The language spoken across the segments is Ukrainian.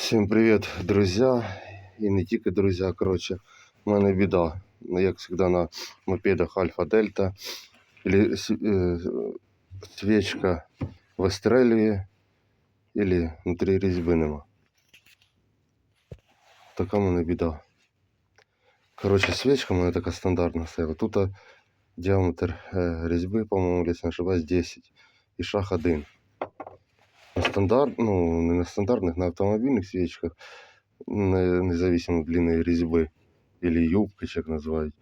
Всім привіт, друзі. І не тільки друзі, коротше, в мене біда. Ну, Як завжди на мопедах Альфа Дельта. Или с- е, свічка вистрелює, или внутрі різьби нема. Така в мене біда. Коротше, свічка в мене така стандартна стояла. Тут а, діаметр е, різьби, по-моєму, якщо не ошибаюсь, 10 і шаг 1. На стандарт, ну, не на стандартних, на автомобільних свічках, не, независимо длини різьби, или юбки, чи як називають,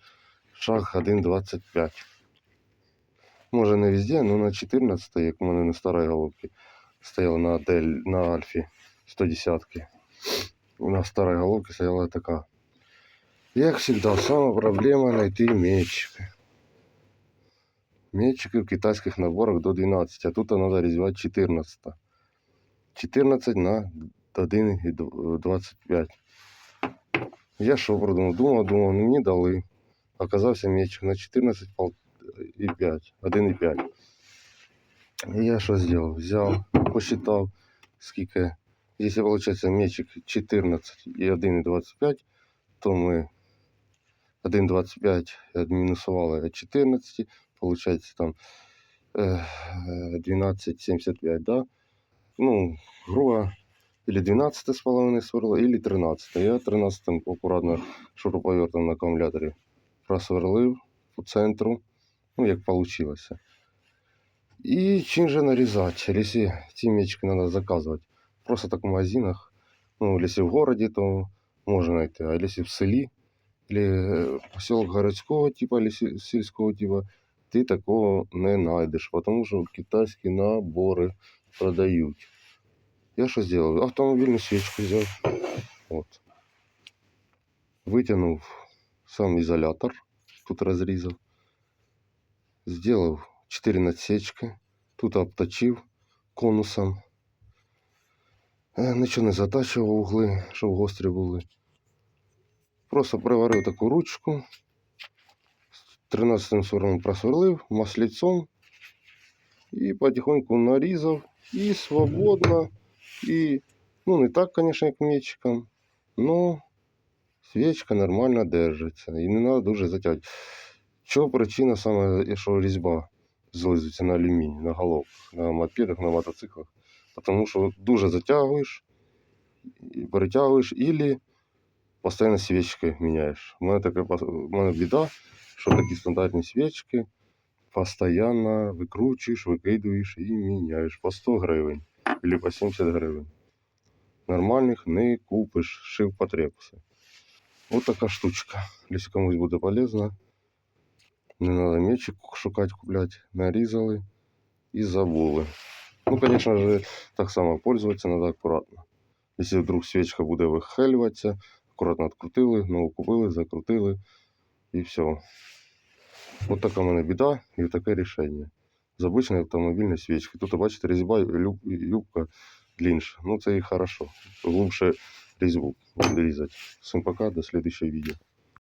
шаг 1,25. Може не везде, але на 14, як у мене на старій головці, стояла на, Дель, на Альфі 110. На старій головці стояла така. Як завжди, сама проблема знайти мечики. Мечики в китайських наборах до 12, а тут треба різьбати 14. 14 на 1,25. Я що продумав? Думав, думав, ну мені дали. Оказався мечик на 14 пол- і 5, 1,5. І я що зробив? Взяв, посчитав, скільки. Якщо виходить мечик 14 і 1,25, то ми 1,25 відмінусували від 14, виходить там е, 12,75, да? Ну, грубо, или 12 с половиной сверло, или 13. Я 13 аккуратно шуруповертом на аккумуляторі просверлив по центру, ну, як получилося. І чим же нарізати? Якщо ці мечики треба заказувати. Просто так в магазинах. Ну, якщо в городі, то можна знайти. А якщо в селі, или поселок городського типа, или сільського типа, ти такого не знайдеш, тому що китайські набори продають. Я що зробив? Автомобільну свічку взяв. От. Витягнув сам ізолятор, тут розрізав. Зробив 4 насечки. Тут обточив конусом. Е, Нічого не затачував угли, щоб гострі були. Просто приварив таку ручку. 13 сверлом просверлив маслицом і потихоньку нарізав і свободно. І, ну, не так, конечно, як мечиком, но свічка нормально держиться. І не треба дуже затягувати. Чого причина саме, що різьба злизується на алюміній, на головках, на мопедах, на мотоциклах. Тому що дуже затягуєш, перетягуєш, і постійно свічки міняєш. У мене така у мене біда, що такі стандартні свічки постійно викручуєш, викидуєш і міняєш по 100 гривень або по 70 гривень. Нормальних не купиш, шив потребуся. Ось така штучка. Якщо комусь буде полезно, не треба мечик шукати, купляти. Нарізали і забули. Ну, звісно ж, так само пользуватися треба акуратно. Якщо вдруг свічка буде вихилюватися, акуратно відкрутили, нову купили, закрутили і все. Ось така в мене біда і таке рішення. З обичної автомобільної свічки. Тут, бачите, різьба юбка длинша. Ну, це і хорошо. Глубше різьбу різати. Всім пока, до слідчого відео.